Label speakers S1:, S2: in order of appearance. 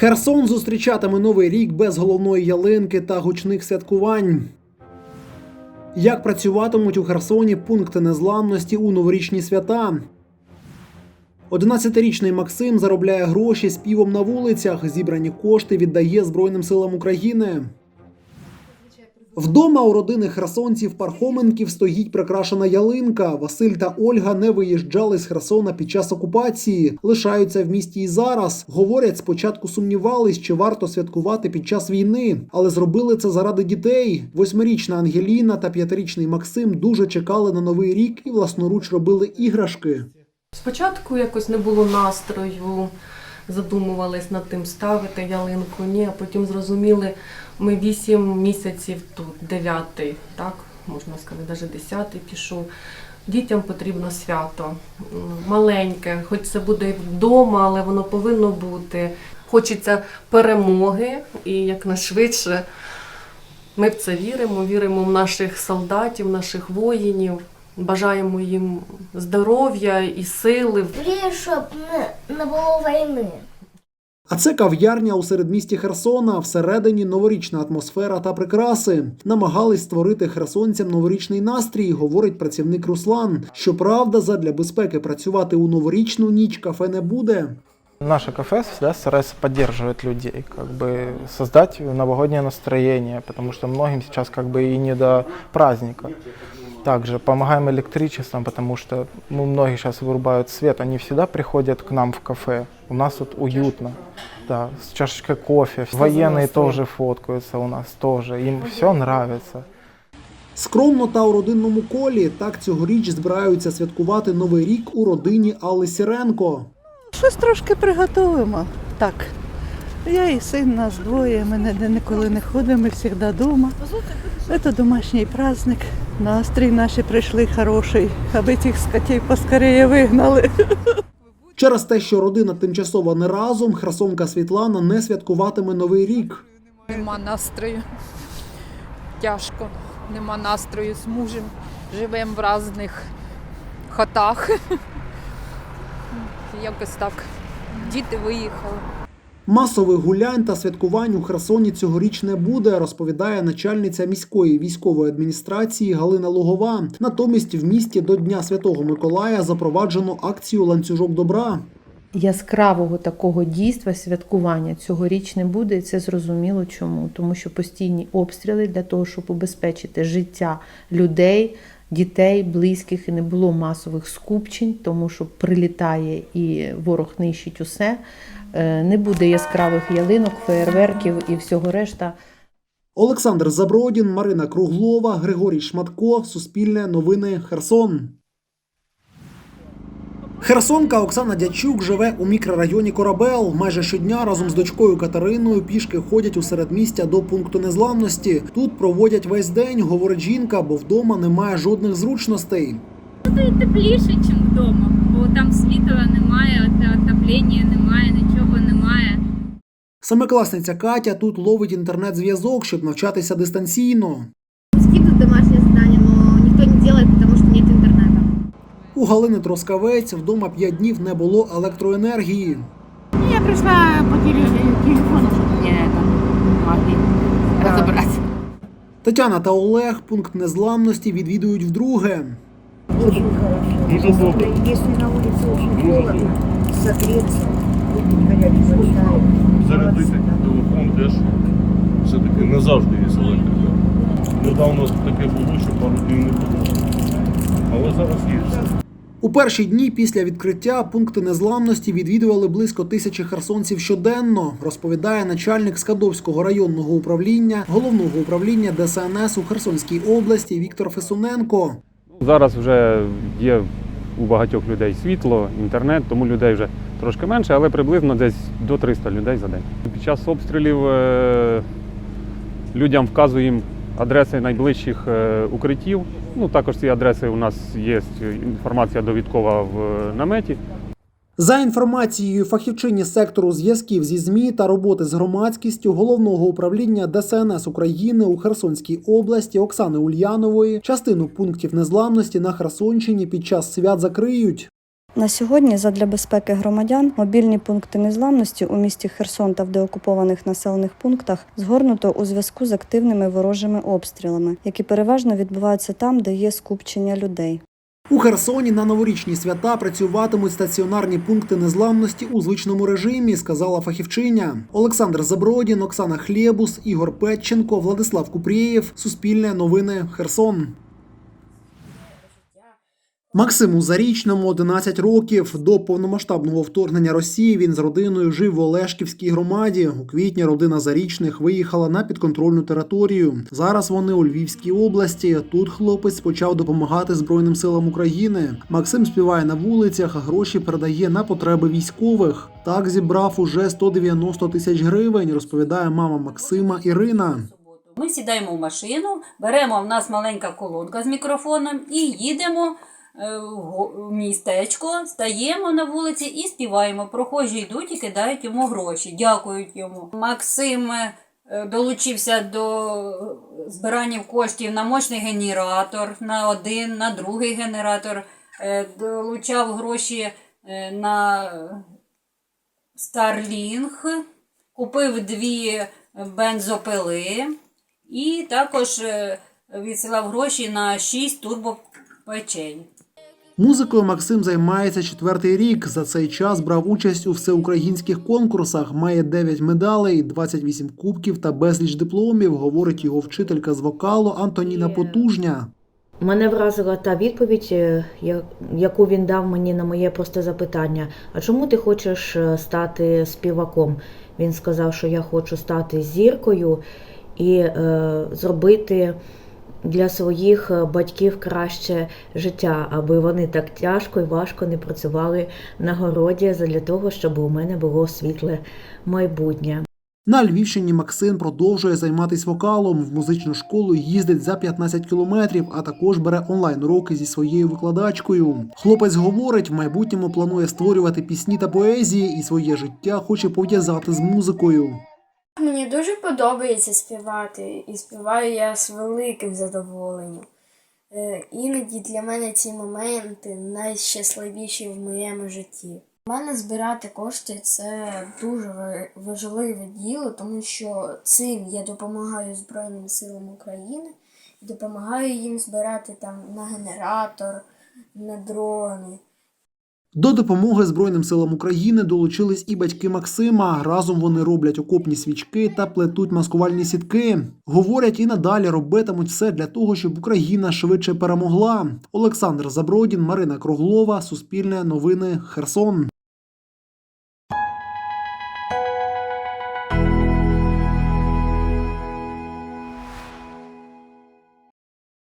S1: Херсон зустрічатиме новий рік без головної ялинки та гучних святкувань. Як працюватимуть у Херсоні пункти незламності у новорічні свята? 11-річний Максим заробляє гроші співом на вулицях. Зібрані кошти віддає Збройним силам України. Вдома у родини херсонців Пархоменків стоїть прикрашена ялинка. Василь та Ольга не виїжджали з Херсона під час окупації, лишаються в місті і зараз. Говорять, спочатку сумнівались, чи варто святкувати під час війни, але зробили це заради дітей. Восьмирічна Ангеліна та п'ятирічний Максим дуже чекали на новий рік і власноруч робили іграшки.
S2: Спочатку якось не було настрою, задумувались над тим, ставити ялинку, ні, а потім зрозуміли, ми вісім місяців тут, дев'ятий, так, можна сказати, навіть десятий пішов. Дітям потрібно свято маленьке, хоч це буде вдома, але воно повинно бути. Хочеться перемоги і якнайшвидше ми в це віримо, віримо в наших солдатів, наших воїнів. Бажаємо їм здоров'я і сили.
S3: Мрію, щоб не, не було війни.
S1: А це кав'ярня у середмісті Херсона. Всередині новорічна атмосфера та прикраси. Намагались створити херсонцям новорічний настрій, говорить працівник Руслан. Щоправда, задля безпеки працювати у новорічну ніч кафе не буде.
S4: Наше кафе всегда старается поддерживать людей, как бы создать новогоднее настроение, потому что многим сейчас как бы и не до праздника. Также помогаем электричеством, потому что ну, многие сейчас вырубают свет, они всегда приходят к нам в кафе. У нас тут уютно, да, с чашечкой кофе. Военные
S2: настрой?
S4: тоже фоткаются у нас тоже, им все нравится.
S1: Скромно та у родинному колі так цьогоріч збираються святкувати новий рік у родині Алли Сіренко.
S5: Щось трошки приготуємо. Так. Я і син, нас двоє, ми ніде ніколи не ходимо, ми завжди вдома. Це домашній праздник. Настрій наші прийшли хороший, аби цих скотей поскоріше вигнали.
S1: Через те, що родина тимчасово не разом, херсонка Світлана не святкуватиме новий рік.
S6: Нема настрою. Тяжко. Нема настрою з мужем. Живемо в різних хатах. Якось так. Діти виїхали.
S1: Масових гулянь та святкувань у Херсоні цьогоріч не буде, розповідає начальниця міської військової адміністрації Галина Лугова. Натомість в місті до Дня Святого Миколая запроваджено акцію ланцюжок добра.
S7: Яскравого такого дійства святкування цьогоріч не буде, і це зрозуміло чому. Тому що постійні обстріли для того, щоб убезпечити життя людей, дітей, близьких і не було масових скупчень, тому що прилітає і ворог нищить усе. Е, Не буде яскравих ялинок, феєрверків і всього решта.
S1: Олександр Забродін, Марина Круглова, Григорій Шматко. Суспільне новини Херсон. Херсонка Оксана Дячук живе у мікрорайоні Корабел. Майже щодня разом з дочкою Катериною пішки ходять у середмістя до пункту незламності. Тут проводять весь день, говорить жінка, бо вдома немає жодних зручностей.
S8: Тут тепліше, ніж вдома, бо там світла немає, от- отоплення немає, нічого немає.
S1: Семикласниця Катя тут ловить інтернет-зв'язок, щоб навчатися дистанційно. У Галини Троскавець вдома п'ять днів не було електроенергії.
S9: Я пришла по теле- телефону, чтобы мне это могли разобраться.
S1: Тетяна та Олег пункт незламності відвідують вдруге.
S10: Очень хорошо. Если на улице очень холодно, согреться, выпить горячую чаю.
S11: зарядити телефон теж все-таки не завжди є електрика. Недавно таке було, що пару днів не було. Але зараз є все.
S1: У перші дні після відкриття пункти незламності відвідували близько тисячі херсонців щоденно, розповідає начальник Скадовського районного управління головного управління ДСНС у Херсонській області Віктор Фесуненко.
S12: Зараз вже є у багатьох людей світло, інтернет, тому людей вже трошки менше, але приблизно десь до 300 людей за день. Під час обстрілів е, людям вказуємо адреси найближчих е, укриттів. Ну, також ці адреси у нас є інформація довідкова в е, наметі.
S1: За інформацією фахівчині сектору зв'язків зі ЗМІ та роботи з громадськістю головного управління ДСНС України у Херсонській області Оксани Ульянової, частину пунктів незламності на Херсонщині під час свят закриють.
S13: На сьогодні, задля безпеки громадян, мобільні пункти незламності у місті Херсон та в деокупованих населених пунктах згорнуто у зв'язку з активними ворожими обстрілами, які переважно відбуваються там, де є скупчення людей.
S1: У Херсоні на новорічні свята працюватимуть стаціонарні пункти незламності у звичному режимі, сказала фахівчиня. Олександр Забродін, Оксана Хлєбус, Ігор Петченко, Владислав Купрієв. Суспільне новини Херсон. Максиму Зарічному 11 років. До повномасштабного вторгнення Росії він з родиною жив в Олешківській громаді. У квітні родина Зарічних виїхала на підконтрольну територію. Зараз вони у Львівській області. Тут хлопець почав допомагати Збройним силам України. Максим співає на вулицях, гроші передає на потреби військових. Так зібрав уже 190 тисяч гривень, розповідає мама Максима Ірина.
S14: Ми сідаємо в машину, беремо в нас маленька колонка з мікрофоном і їдемо в містечко, стаємо на вулиці і співаємо. Прохожі йдуть і кидають йому гроші, дякують йому. Максим е, долучився до збирання коштів на мощний генератор, на один, на другий генератор, е, долучав гроші е, на Starlink, купив дві бензопили і також е, відсилав гроші на 6 турбопечей.
S1: Музикою Максим займається четвертий рік. За цей час брав участь у всеукраїнських конкурсах. Має 9 медалей, 28 кубків та безліч дипломів. Говорить його вчителька з вокалу Антоніна Потужня.
S15: Мене вразила та відповідь, е, яку він дав мені на моє просте запитання: а чому ти хочеш е, стати співаком? Він сказав, що я хочу стати зіркою і е, зробити для своїх е, батьків краще життя, аби вони так тяжко і важко не працювали на городі для того, щоб у мене було світле майбутнє.
S1: На Львівщині Максим продовжує займатися вокалом. В музичну школу їздить за 15 кілометрів, а також бере онлайн уроки зі своєю викладачкою. Хлопець говорить, в майбутньому планує створювати пісні та поезії і своє життя хоче пов'язати з музикою.
S16: Мені дуже подобається співати, і співаю я з великим задоволенням. Е, Іноді для мене ці моменти найщасливіші в моєму житті. У мене збирати кошти це дуже важливе діло, тому що цим я допомагаю Збройним силам України і допомагаю їм збирати там на генератор, на дрони.
S1: До допомоги Збройним силам України долучились і батьки Максима. Разом вони роблять окопні свічки та плетуть маскувальні сітки. Говорять, і надалі робитимуть все для того, щоб Україна швидше перемогла. Олександр Забродін, Марина Круглова, Суспільне новини, Херсон.